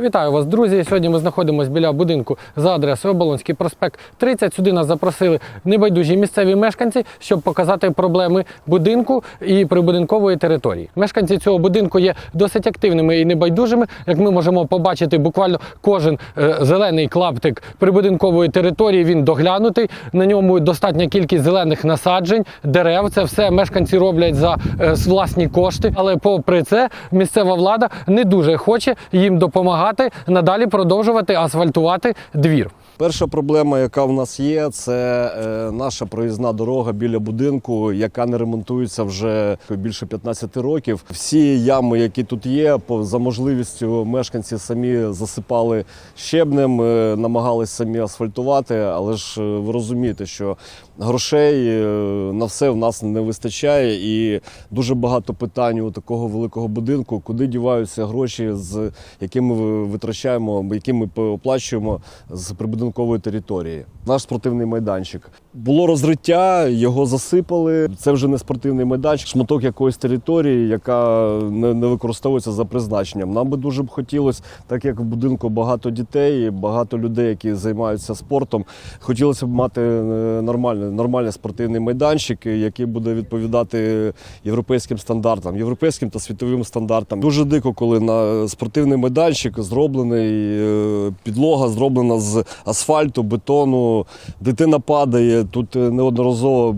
Вітаю вас, друзі. Сьогодні ми знаходимося біля будинку за адресою Оболонський проспект 30. Сюди нас запросили небайдужі місцеві мешканці, щоб показати проблеми будинку і прибудинкової території. Мешканці цього будинку є досить активними і небайдужими. Як ми можемо побачити, буквально кожен е, зелений клаптик прибудинкової території він доглянутий. На ньому достатня кількість зелених насаджень, дерев. Це все мешканці роблять за е, власні кошти. Але попри це, місцева влада не дуже хоче їм допомагати надалі продовжувати асфальтувати двір. Перша проблема, яка в нас є, це е, наша проїзна дорога біля будинку, яка не ремонтується вже більше 15 років. Всі ями, які тут є, за можливістю мешканці самі засипали щебнем, е, намагались самі асфальтувати. Але ж е, ви розумієте, що грошей е, на все в нас не вистачає, і дуже багато питань у такого великого будинку, куди діваються гроші, з якими ми витрачаємо, які ми оплачуємо з прибудинкової території. Наш спортивний майданчик було розриття, його засипали. Це вже не спортивний майданчик, шматок якоїсь території, яка не, використовується за призначенням. Нам би дуже б хотілося, так як в будинку багато дітей, багато людей, які займаються спортом. Хотілося б мати е, нормальний, спортивний майданчик, який буде відповідати європейським стандартам, європейським та світовим стандартам. Дуже дико, коли на спортивний майданчик зроблений, е, підлога зроблена з асфальту, бетону. Дитина падає. Тут е, неодноразово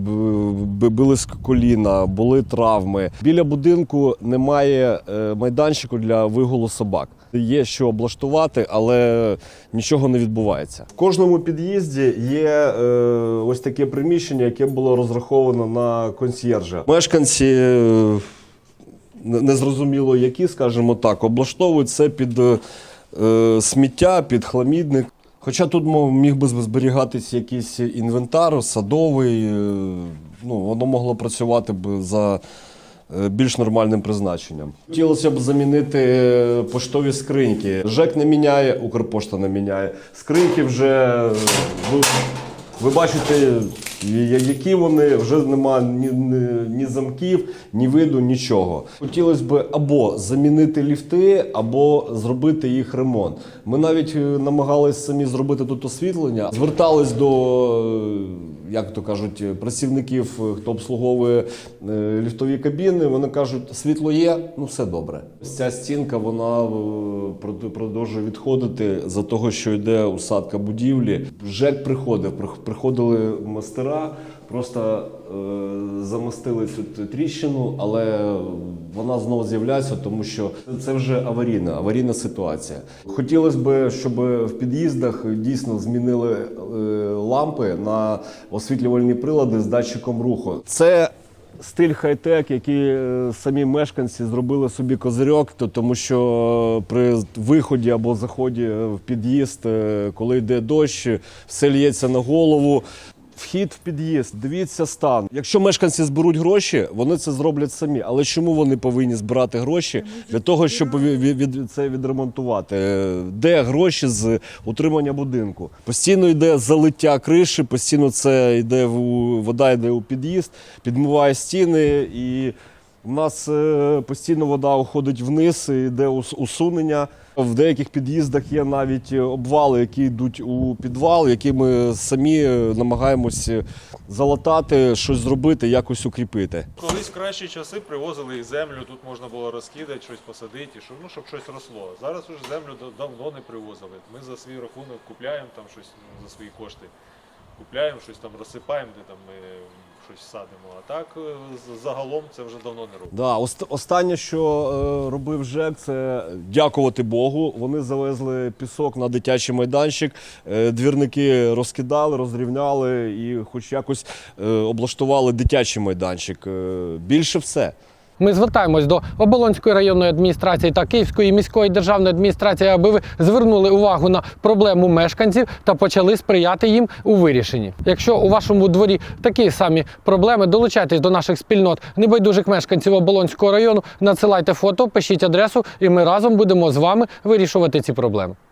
били з коліна, були травми. Біля будинку немає е, майданчику для вигулу собак. Є що облаштувати, але нічого не відбувається. В кожному під'їзді є е, ось таке приміщення, яке було розраховано на консьєржа. Мешканці. е, незрозуміло які, скажімо так, облаштовують це під е, сміття, під хламідник. Хоча тут мов, міг би зберігатись якийсь інвентар, садовий, е, ну, воно могло працювати б за більш нормальним призначенням. Хотілося б замінити е, поштові скриньки. ЖЕК не міняє, Укрпошта не міняє. Скриньки вже е, ви, ви бачите, які вони вже нема ні, ні, ні замків, ні виду, нічого. Хотілося б або замінити ліфти, або зробити їх ремонт. Ми навіть е, намагались самі зробити тут освітлення, звертались до. е, Як то кажуть, працівників, е, хто обслуговує ліфтові кабіни, вони кажуть, світло є, ну все добре. Ця стінка вона продовжує відходити за того, що йде усадка будівлі. ЖЕК приходив, приходили мастера, просто е, замостили цю тріщину, але вона знову з'являється, тому що це вже аварійна, аварійна ситуація. Хотілося б, щоб в під'їздах дійсно змінили е, лампи на освітлювальні прилади з датчиком руху. Це Стиль хай-тек, який е, самі мешканці зробили собі козирьок, то тому що при виході або заході в під'їзд, е, коли йде дощ, все лється на голову. Вхід в під'їзд, дивіться стан. Якщо мешканці зберуть гроші, вони це зроблять самі. Але чому вони повинні збирати гроші для того, щоб ві- ві- від, це відремонтувати? Де гроші з утримання будинку? Постійно йде залиття криші, постійно це йде в вода йде у під'їзд, підмиває стіни і. У нас е, постійно вода уходить вниз, йде ус- усунення. В деяких під'їздах є навіть е, обвали, які йдуть у підвал, які ми самі е, намагаємось залатати, щось зробити, якось укріпити. Колись в кращі часи привозили землю, тут можна було розкидати, щось посадити, щоб, ну, щоб щось росло. Зараз уже землю да- давно не привозили. Ми за свій рахунок купляємо там щось ну, за свої кошти. Купляємо щось там, розсипаємо, де там ми щось садимо. А так е, загалом це вже давно не робимо. Да, ост- останнє, що е, робив ЖЕК, це дякувати Богу. Вони завезли пісок на дитячий майданчик. Е, двірники розкидали, розрівняли і хоч якось е, облаштували дитячий майданчик. Е, більше все. Ми звертаємось до Оболонської районної адміністрації та Київської міської державної адміністрації, аби ви звернули увагу на проблему мешканців та почали сприяти їм у вирішенні. Якщо у вашому дворі такі самі проблеми, долучайтесь до наших спільнот небайдужих мешканців Оболонського району, надсилайте фото, пишіть адресу, і ми разом будемо з вами вирішувати ці проблеми.